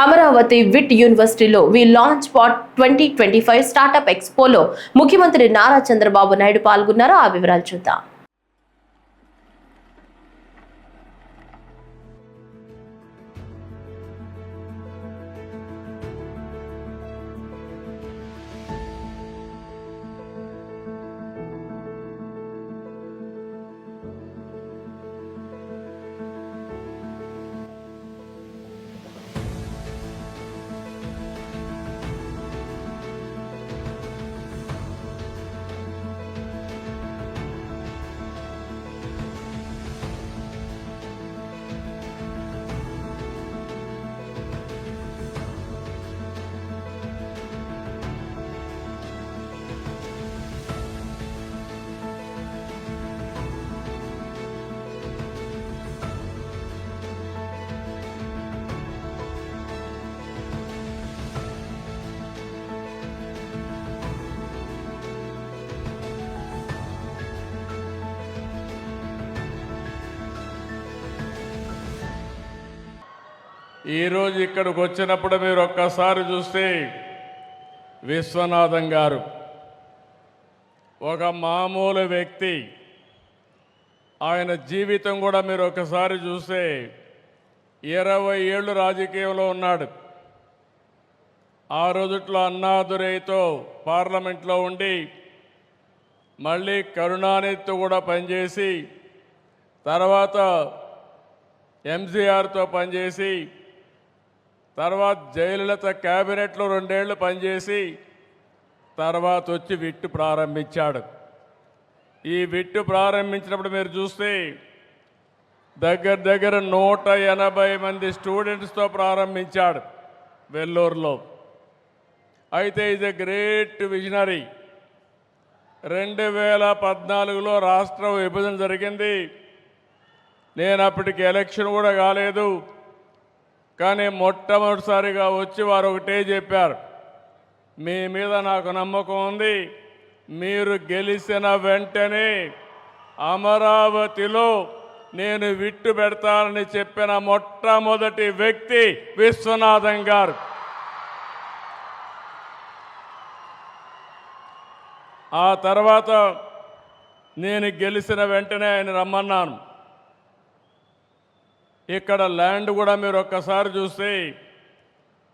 Amaravati VIT యూనివర్సిటీలో V launch pad twenty twenty five startup ఎక్స్పోలో ముఖ్యమంత్రి నారా చంద్రబాబు నాయుడు పాల్గొన్నారు ఆ వివరాలు చూద్దాం. ఈరోజు ఇక్కడికి వచ్చినప్పుడు మీరు ఒక్కసారి చూస్తే విశ్వనాథం గారు ఒక మామూలు వ్యక్తి. ఆయన జీవితం కూడా మీరు ఒకసారి చూస్తే ఇరవై ఏళ్ళు రాజకీయంలో ఉన్నాడు. ఆ రోజుట్లో అన్నాదురైతో పార్లమెంట్లో ఉండి మళ్ళీ కరుణానిధితో కూడా పనిచేసి తర్వాత ఎంజీఆర్తో పనిచేసి తర్వాత జయలలిత క్యాబినెట్లో రెండేళ్ళు పనిచేసి తర్వాత వచ్చి విట్టు ప్రారంభించాడు. ఈ విట్టు ప్రారంభించినప్పుడు మీరు చూస్తే దగ్గర దగ్గర నూట ఎనభై మంది స్టూడెంట్స్తో ప్రారంభించాడు వెల్లూరులో. అయితే ఇది గ్రేట్ విజనరీ. రెండు వేల పద్నాలుగులో రాష్ట్ర విభజన జరిగింది. నేను అప్పటికి ఎలక్షన్ కూడా కాలేదు. కానీ మొట్టమొదటిసారిగా వచ్చి వారు ఒకటే చెప్పారు మీ మీద నాకు నమ్మకం ఉంది. మీరు గెలిచిన వెంటనే అమరావతిలో నేను విట్టు పెడతానని చెప్పిన మొట్టమొదటి వ్యక్తి విశ్వనాథం గారు. ఆ తర్వాత నేను గెలిచిన వెంటనే ఆయన రమ్మన్నాను. ఇక్కడ ల్యాండ్ కూడా మీరు ఒక్కసారి చూస్తే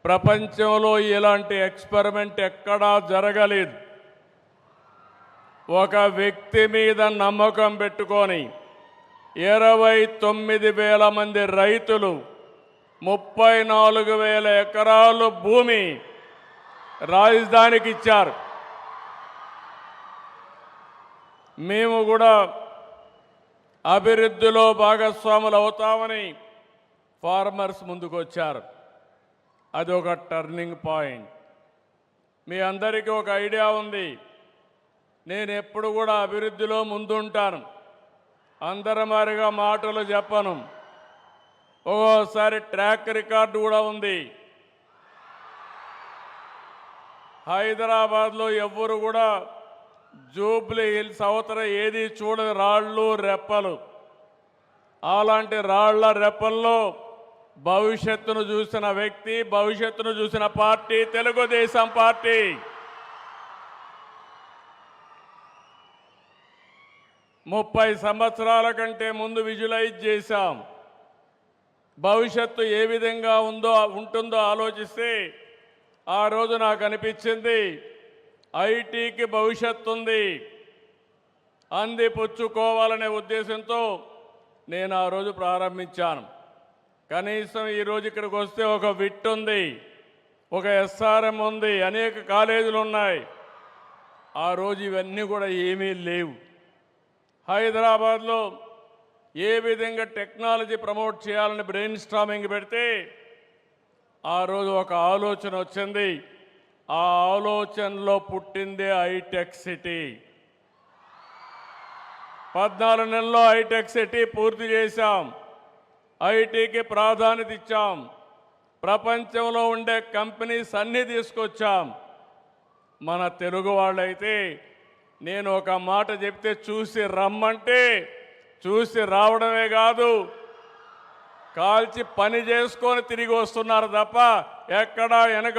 ప్రపంచంలో ఇలాంటి ఎక్స్పెరిమెంట్ ఎక్కడా జరగలేదు. ఒక వ్యక్తి మీద నమ్మకం పెట్టుకొని ఇరవై తొమ్మిది వేల మంది రైతులు ముప్పై నాలుగు వేల ఎకరాలు భూమి రాజధానికి ఇచ్చారు. మేము కూడా అభివృద్ధిలో భాగస్వాములు అవుతామని ఫార్మర్స్ ముందుకు వచ్చారు అది ఒక టర్నింగ్ పాయింట్ మీ అందరికీ ఒక ఐడియా ఉంది. నేను ఎప్పుడు కూడా అభివృద్ధిలో ముందుంటాను. అందరమారిగా మాటలు చెప్పను. ఒక్కోసారి ట్రాక్ రికార్డు కూడా ఉంది. హైదరాబాద్లో ఎవ్వరు కూడా జూబ్లీ హిల్స్ అవతల ఏది చూడని రాళ్ళు రెప్పలు. అలాంటి రాళ్ళ రెప్పల్లో భవిష్యత్తును చూసిన వ్యక్తి భవిష్యత్తును చూసిన పార్టీ తెలుగుదేశం పార్టీ. ముప్పై సంవత్సరాల కంటే ముందు విజువలైజ్ చేశాం. భవిష్యత్తు ఏ విధంగా ఉందో ఉంటుందో ఆలోచిస్తే ఆ రోజు నాకు అనిపించింది ఐటీకి భవిష్యత్తు ఉంది. అంది పుచ్చుకోవాలనే ఉద్దేశంతో నేను ఆ రోజు ప్రారంభించాను. కనీసం ఈరోజు ఇక్కడికి వస్తే ఒక విట్ ఉంది ఒక ఎస్ఆర్ఎం ఉంది అనేక కాలేజీలు ఉన్నాయి. ఆ రోజు ఇవన్నీ కూడా ఏమీ లేవు. హైదరాబాద్లో ఏ విధంగా టెక్నాలజీ ప్రమోట్ చేయాలని బ్రెయిన్ స్ట్రామింగ్ పెడితే ఆ రోజు ఒక ఆలోచన వచ్చింది. ఆ ఆలోచనలో పుట్టిందే హైటెక్ సిటీ. పద్నాలుగు నెలల్లో హైటెక్ సిటీ పూర్తి చేశాం. ఐటీకి ప్రాధాన్యత ఇచ్చాం. ప్రపంచంలో ఉండే కంపెనీస్ అన్నీ తీసుకొచ్చాం. మన తెలుగు వాళ్ళైతే నేను ఒక మాట చెప్తే చూసి రమ్మంటే చూసి రావడమే కాదు. కాల్చి పని చేసుకొని తిరిగి వస్తున్నారు తప్ప ఎక్కడా వెనక